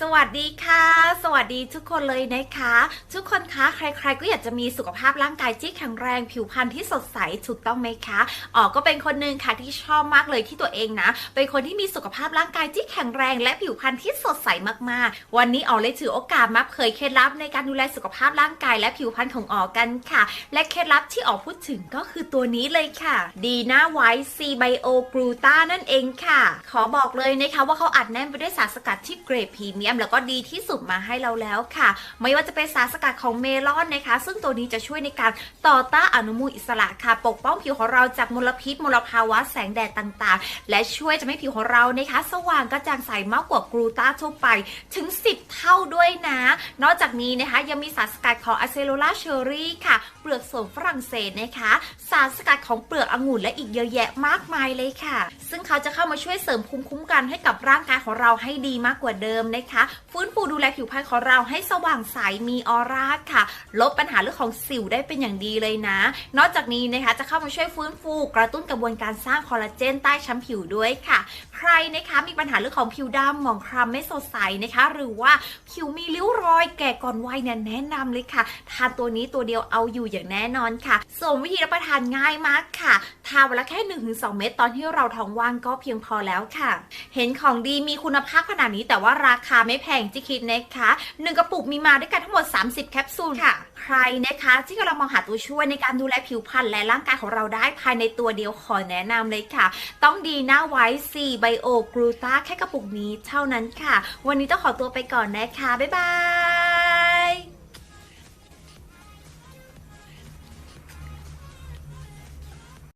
สวัสดีค่ะ สวัสดีทุกคนเลยนะคะ ทุกคนคะใคร ๆ ก็อยากจะมีสุขภาพร่างกายที่แข็งแรงผิวพรรณที่สดใสถูกต้องไหมคะอ๋อก็เป็นคนหนึ่งค่ะที่ชอบมากเลยที่ตัวเองนะเป็นคนที่มีสุขภาพร่างกายที่แข็งแรงและผิวพรรณที่สดใสมากๆ วันนี้อ๋อเลยถือโอกาสมาเผยเคล็ดลับในการดูแลสุขภาพร่างกายและผิวพรรณของอ๋อกันค่ะ และเคล็ดลับที่อ๋อพูดถึงก็คือตัวนี้เลยค่ะดีน่าไวท์ซีไบโอกรูตานั่นเองค่ะ ขอบอกเลยนะคะว่าเขาอัดแน่นไปด้วยสารสกัดที่เกรดพีเมียม แล้วก็ดีที่สุดมาให้เราแล้วค่ะ ไม่ว่าจะเป็นสารสกัดของเมลอนนะคะ ซึ่งตัวนี้จะช่วยในการต่อต้านอนุมูลอิสระค่ะ ปกป้องผิวของเราจากมลพิษมลภาวะแสงแดดต่างๆ และช่วยจะให้ผิวของเรานะคะ สว่างกระจ่างใสมากกว่ากรูตาทั่วไปถึง 10 เท่าด้วยนะ นอกจากนี้นะคะยังมีสารสกัดของอะเซโลลาเชอรี่ค่ะ เปลือกสนฝรั่งเศสนะคะารสกัดของเปลือกองุ่นและอีกเยอะแยะมากมายเลยค่ะ ซึ่งเขาจะเข้ามาช่วยเสริมภูมิคุ้มกันให้กับร่างกายของเราให้ดีมากกว่าเดิมนะคะ ฟื้นฟูดูแลผิวพรรณของเราให้สว่างใสมีออร่าค่ะ ลดปัญหาเรื่องของสิวได้เป็นอย่างดีเลยนะ นอกจากนี้นะคะจะเข้ามาช่วยฟื้นฟูกระตุ้นกระบวนการสร้างคอลลาเจนใต้ชั้นผิวด้วยค่ะ ใครนะคะมีปัญหาเรื่องของผิวดำหมองคล้ำไม่สดใสนะคะ หรือว่าผิวมีริ้วรอยแก่ก่อนวัยเนี่ยแนะนำเลยค่ะ ทานตัวนี้ตัวเดียวเอาอยู่อย่างแน่นอนค่ะ ส่วนวิธีรับประทานง่ายมากค่ะทาวันละแค่ 1-2 เม็ดตอนที่เราท้องว่างก็เพียงพอแล้วค่ะ เห็นของดีมีคุณภาพขนาดนี้แต่ว่าราคาไม่แพงจิคิดนะคะหนึ่งกระปุกมีมาด้วยกันทั้งหมด 30 แคปซูลค่ะ ใครนะคะ ที่กำลังมองหาตัวช่วยในการดูแลผิวพรรณและร่างกายของเราได้ภายในตัวเดียวขอแนะนำเลยค่ะ ต้องดีหน้าไว้ซีไบโอกรูตาแค่กระปุกนี้เท่านั้นค่ะ วันนี้ต้องขอตัวไปก่อนนะคะ บ๊ายบาย